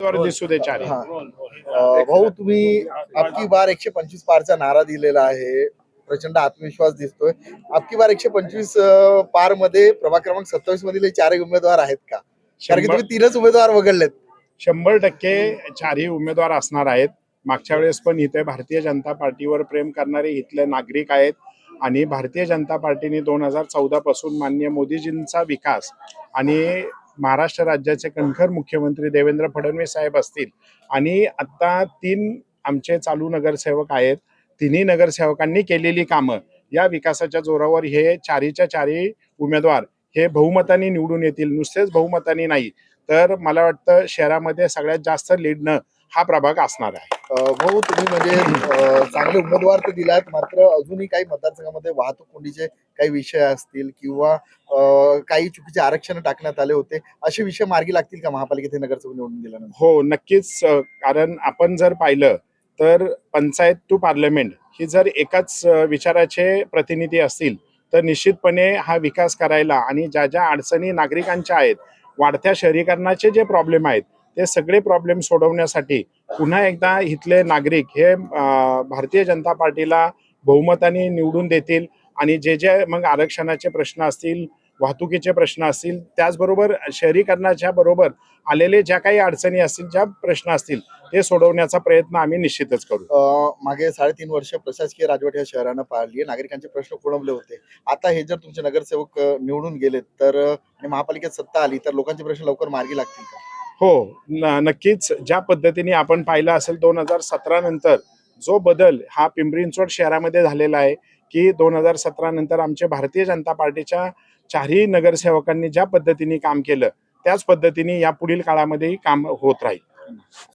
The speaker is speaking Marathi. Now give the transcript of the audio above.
वर दिसू दे चारी हा. अं, भाऊ तुम्ही अबकी बार एकशे पंचवीस पारचा नारा दिलेला आहे. प्रचंड आत्मविश्वास दिसतोय. अबकी बार एकशे पंचवीस पारमध्ये प्रभाग क्रमांक सत्तावीस मधील हे चारही उमेदवार आहेत का? कारण की शंभर- तुम्ही तीनच उमेदवार वगळलेत. शंभर टक्के चारही उमेदवार असणार आहेत. मागच्या वेळेस पण इथे भारतीय जनता पार्टीवर प्रेम करणारे इथले नागरिक आहेत. आणि भारतीय जनता पार्टीने दोन हजार चौदा पासून माननीय मोदीजींचा विकास आणि महाराष्ट्र राज्याचे कणखर मुख्यमंत्री देवेंद्र फडणवीस साहेब असतील आणि आता तीन आमचे चालू नगरसेवक आहेत तिन्ही नगरसेवकांनी केलेली कामं या विकासाच्या जोरावर हे चारीच्या चारी उमेदवार हे बहुमताने निवडून येतील. नुसतेच बहुमताने नाही तर मला वाटतं शहरामध्ये सगळ्यात जास्त लीडनं हा प्रभाग असणार आहे. भाऊ तुम्ही म्हणजे चांगले उमेदवार तर दिलात मात्र अजूनही काही मतदारसंघामध्ये वाहतूक कोंडीचे काही विषय असतील किंवा काही चुकीचे आरक्षण टाकण्यात आले होते असे विषय मार्गी लागतील का महापालिकेत नगरसेवक निवडून गेल्यानंतर? हो नक्कीच कारण आपण जर पाहिलं तर पंचायत टू पार्लमेंट ही जर एकाच विचाराचे प्रतिनिधी असतील तर निश्चितपणे हा विकास करायला आणि ज्या ज्या अडचणी नागरिकांच्या आहेत वाढत्या शहरीकरणाचे जे प्रॉब्लेम आहेत ते सगळे प्रॉब्लेम सोडवण्यासाठी पुन्हा एकदा इथले नागरिक हे भारतीय जनता पार्टीला बहुमताने निवडून देतील आणि जे जे मग आरक्षणाचे प्रश्न असतील वाहतुकीचे प्रश्न असतील त्याचबरोबर शहरीकरणाच्या बरोबर आलेले ज्या काही अडचणी असतील ज्या प्रश्न असतील ते सोडवण्याचा प्रयत्न आम्ही निश्चितच करू. मागे साडेतीन वर्ष प्रशासकीय राजवट या शहरानं पाळली नागरिकांचे प्रश्न खोळंबले होते. आता हे जर तुमचे नगरसेवक निवडून गेलेत तर आणि महापालिकेत सत्ता आली तर लोकांचे प्रश्न लवकर मार्गी लागतील का? हो न- नक्कीच ज्या पद्धतीने आपण पाहिलं असेल दोन हजार सतरा नंतर जो बदल हा पिंपरी चिंचवड शहरामध्ये झालेला आहे की दोन हजार सतरा नंतर आमचे भारतीय जनता पार्टीच्या चारही नगरसेवकांनी ज्या पद्धतीने काम केलं त्याच पद्धतीने या पुढील काळामध्येही काम होत राहील.